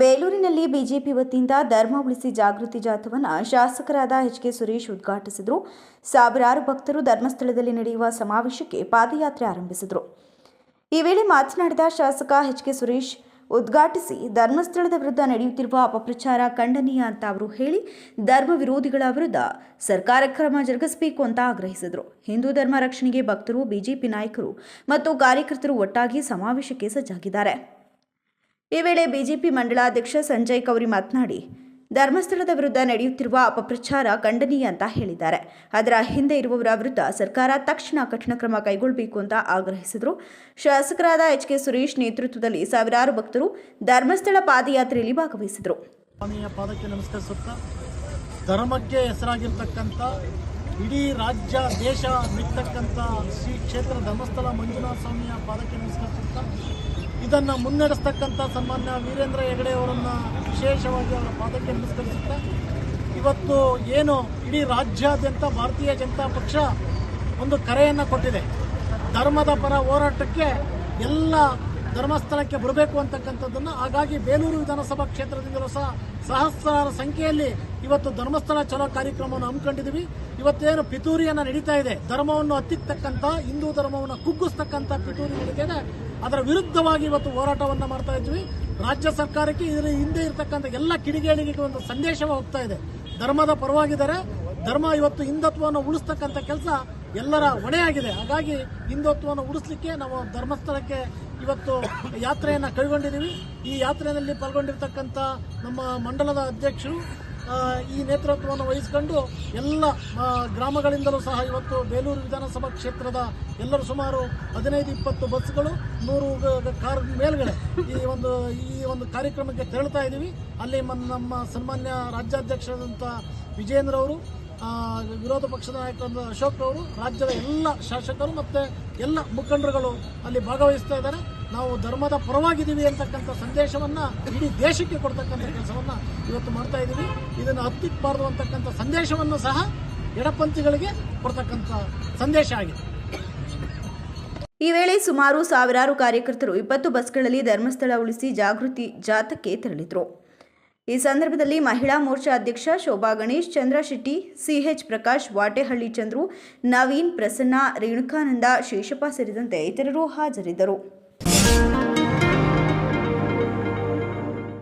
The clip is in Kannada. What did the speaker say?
ಬೇಲೂರಿನಲ್ಲಿ ಬಿಜೆಪಿ ವತಿಯಿಂದ ಧರ್ಮ ಉಳಿಸಿ ಜಾಗೃತಿ ಜಾಥವನ್ನು ಶಾಸಕರಾದ ಎಚ್ ಕೆ ಸುರೇಶ್ ಉದ್ಘಾಟಿಸಿದರು. ಸಾವಿರಾರು ಭಕ್ತರು ಧರ್ಮಸ್ಥಳದಲ್ಲಿ ನಡೆಯುವ ಸಮಾವೇಶಕ್ಕೆ ಪಾದಯಾತ್ರೆ ಆರಂಭಿಸಿದರು. ಈ ವೇಳೆ ಮಾತನಾಡಿದ ಶಾಸಕ ಎಚ್ ಕೆ ಸುರೇಶ್, ಉದ್ಘಾಟಿಸಿ ಧರ್ಮಸ್ಥಳದ ವಿರುದ್ಧ ನಡೆಯುತ್ತಿರುವ ಅಪಪ್ರಚಾರ ಖಂಡನೀಯ ಅಂತ ಅವರು ಹೇಳಿ, ಧರ್ಮ ವಿರೋಧಿಗಳ ವಿರುದ್ಧ ಸರ್ಕಾರ ಕ್ರಮ ಜರುಗಿಸಬೇಕು ಅಂತ ಆಗ್ರಹಿಸಿದರು. ಹಿಂದೂ ಧರ್ಮ ರಕ್ಷಣೆಗೆ ಭಕ್ತರು, ಬಿಜೆಪಿ ನಾಯಕರು ಮತ್ತು ಕಾರ್ಯಕರ್ತರು ಒಟ್ಟಾಗಿ ಸಮಾವೇಶಕ್ಕೆ ಸಜ್ಜಾಗಿದ್ದಾರೆ. ಈ ವೇಳೆ ಬಿಜೆಪಿ ಮಂಡಳಾಧ್ಯಕ್ಷ ಸಂಜಯ್ ಕೌರಿ ಮಾತನಾಡಿ, ಧರ್ಮಸ್ಥಳದ ವಿರುದ್ಧ ನಡೆಯುತ್ತಿರುವ ಅಪಪ್ರಚಾರ ಖಂಡನೀಯ ಅಂತ ಹೇಳಿದ್ದಾರೆ. ಅದರ ಹಿಂದೆ ಇರುವವರ ವಿರುದ್ಧ ಸರ್ಕಾರ ತಕ್ಷಣ ಕಠಿಣ ಕ್ರಮ ಕೈಗೊಳ್ಳಬೇಕು ಅಂತ ಆಗ್ರಹಿಸಿದರು. ಶಾಸಕರಾದ ಎಚ್ ಕೆ ಸುರೇಶ್ ನೇತೃತ್ವದಲ್ಲಿ ಸಾವಿರಾರು ಭಕ್ತರು ಧರ್ಮಸ್ಥಳ ಪಾದಯಾತ್ರೆಯಲ್ಲಿ ಭಾಗವಹಿಸಿದರು. ಧರ್ಮಕ್ಕೆ ಹೆಸರಾಗಿರ್ತಕ್ಕಂಥ ಇಡೀ ರಾಜ್ಯ, ದೇಶ ಶ್ರೀ ಕ್ಷೇತ್ರ ಧರ್ಮಸ್ಥಳ ಮಂಜುನಾಥ ಸ್ವಾಮಿಯ ಪಾದಕ್ಕೆ ನಮಸ್ಕರಿಸುತ್ತಾ ಇದನ್ನು ಮುನ್ನಡೆಸ್ತಕ್ಕಂಥ ಸನ್ಮಾನ್ಯ ವೀರೇಂದ್ರ ಹೆಗಡೆ ಅವರನ್ನು ವಿಶೇಷವಾಗಿ ಅವರ ಪಾದಕ್ಕೆ ನಮಸ್ಕರಿಸುತ್ತಾ, ಇವತ್ತು ಏನು ಇಡೀ ರಾಜ್ಯಾದ್ಯಂತ ಭಾರತೀಯ ಜನತಾ ಪಕ್ಷ ಒಂದು ಕರೆಯನ್ನು ಕೊಟ್ಟಿದೆ. ಧರ್ಮದ ಪರ ಹೋರಾಟಕ್ಕೆ ಎಲ್ಲ ಧರ್ಮಸ್ಥಳಕ್ಕೆ ಬರಬೇಕು ಅಂತಕ್ಕಂಥದ್ದನ್ನು, ಹಾಗಾಗಿ ಬೇಲೂರು ವಿಧಾನಸಭಾ ಕ್ಷೇತ್ರದಿಂದಲೂ ಸಹ ಸಹಸ್ರಾರು ಸಂಖ್ಯೆಯಲ್ಲಿ ಇವತ್ತು ಧರ್ಮಸ್ಥಳ ಚಲೋ ಕಾರ್ಯಕ್ರಮವನ್ನು ಹಮ್ಮಿಕೊಂಡಿದ್ದೀವಿ. ಇವತ್ತೇನು ಪಿತೂರಿಯನ್ನು ನಡೀತಾ ಇದೆ, ಧರ್ಮವನ್ನು ಹತ್ತಿಕ್ತಕ್ಕಂಥ ಹಿಂದೂ ಧರ್ಮವನ್ನು ಕುಗ್ಗಿಸ್ತಕ್ಕಂಥ ಪಿತೂರಿ ನಡೀತಾ ಇದೆ ಅದರ ವಿರುದ್ಧವಾಗಿ ಇವತ್ತು ಹೋರಾಟವನ್ನು ಮಾಡ್ತಾ ಇದ್ವಿ. ರಾಜ್ಯ ಸರ್ಕಾರಕ್ಕೆ ಇದರ ಹಿಂದೆ ಇರತಕ್ಕಂಥ ಎಲ್ಲ ಕಿಡಿಗೇಡಿಗೆ ಒಂದು ಸಂದೇಶ ಹೋಗ್ತಾ ಇದೆ. ಧರ್ಮದ ಪರವಾಗಿದ್ದಾರೆ ಧರ್ಮ ಇವತ್ತು ಹಿಂದುತ್ವವನ್ನು ಉಳಿಸ್ತಕ್ಕಂಥ ಕೆಲಸ ಎಲ್ಲರ ಹೊಣೆಯಾಗಿದೆ. ಹಾಗಾಗಿ ಹಿಂದುತ್ವವನ್ನು ಉಳಿಸ್ಲಿಕ್ಕೆ ನಾವು ಧರ್ಮಸ್ಥಳಕ್ಕೆ ಇವತ್ತು ಯಾತ್ರೆಯನ್ನು ಕೈಗೊಂಡಿದ್ದೀವಿ. ಈ ಯಾತ್ರೆಯಲ್ಲಿ ಪಾಲ್ಗೊಂಡಿರ್ತಕ್ಕಂಥ ನಮ್ಮ ಮಂಡಲದ ಅಧ್ಯಕ್ಷರು ಈ ನೇತೃತ್ವವನ್ನು ವಹಿಸಿಕೊಂಡು ಎಲ್ಲ ಗ್ರಾಮಗಳಿಂದಲೂ ಸಹ ಇವತ್ತು ಬೇಲೂರು ವಿಧಾನಸಭಾ ಕ್ಷೇತ್ರದ ಎಲ್ಲರೂ ಸುಮಾರು ಹದಿನೈದು, ಇಪ್ಪತ್ತು ಬಸ್ಗಳು ನೂರು ಕಾರ್ ಮೇಲ್ಗಡೆ ಈ ಒಂದು ಈ ಒಂದು ಕಾರ್ಯಕ್ರಮಕ್ಕೆ ತೆರಳ್ತಾ ಇದ್ದೀವಿ. ಅಲ್ಲಿ ನಮ್ಮ ಸನ್ಮಾನ್ಯ ರಾಜ್ಯಾಧ್ಯಕ್ಷರಾದಂಥ ವಿಜೇಂದ್ರ ಅವರು ವಿರೋಧ ಪಕ್ಷದ ನಾಯಕರಾದ ಅಶೋಕ್ ಅವರು, ರಾಜ್ಯದ ಎಲ್ಲ ಶಾಸಕರು ಮತ್ತು ಎಲ್ಲ ಮುಖಂಡರುಗಳು ಅಲ್ಲಿ ಭಾಗವಹಿಸ್ತಾ ಇದ್ದಾರೆ. ನಾವು ಧರ್ಮದ ಪರವಾಗಿದ್ದೀವಿ ಅಂತಕ್ಕಂಥ ಸಂದೇಶವನ್ನು ಇಡೀ ದೇಶಕ್ಕೆ ಕೊಡ್ತಕ್ಕಂಥ ಕೆಲಸವನ್ನು ಇವತ್ತು ಮಾಡ್ತಾ ಇದ್ದೀವಿ. ಇದನ್ನು ಹತ್ತಿಕ್ಕಬಾರ್ದು ಅಂತಕ್ಕಂಥ ಸಂದೇಶವನ್ನು ಸಹ ಎಡಪಂಥಿಗಳಿಗೆ ಕೊಡ್ತಕ್ಕಂಥ ಸಂದೇಶ ಆಗಿದೆ. ಈ ವೇಳೆ ಸುಮಾರು ಸಾವಿರಾರು ಕಾರ್ಯಕರ್ತರು ಇಪ್ಪತ್ತು ಬಸ್ಗಳಲ್ಲಿ ಧರ್ಮಸ್ಥಳ ಉಳಿಸಿ ಜಾಗೃತಿ ಜಾಥಕ್ಕೆ ತೆರಳಿದರು. ಈ ಸಂದರ್ಭದಲ್ಲಿ ಮಹಿಳಾ ಮೋರ್ಚಾ ಅಧ್ಯಕ್ಷ ಶೋಭಾ ಗಣೇಶ್, ಚಂದ್ರ ಶೆಟ್ಟಿ ಸಿಎಚ್ ಪ್ರಕಾಶ್, ವಾಟೆಹಳ್ಳಿ ಚಂದ್ರು, ನವೀನ್ ಪ್ರಸನ್ನ, ರೇಣುಕಾನಂದ ಶೇಷಪ್ಪ ಸೇರಿದಂತೆ ಇತರರು ಹಾಜರಿದ್ದರು. you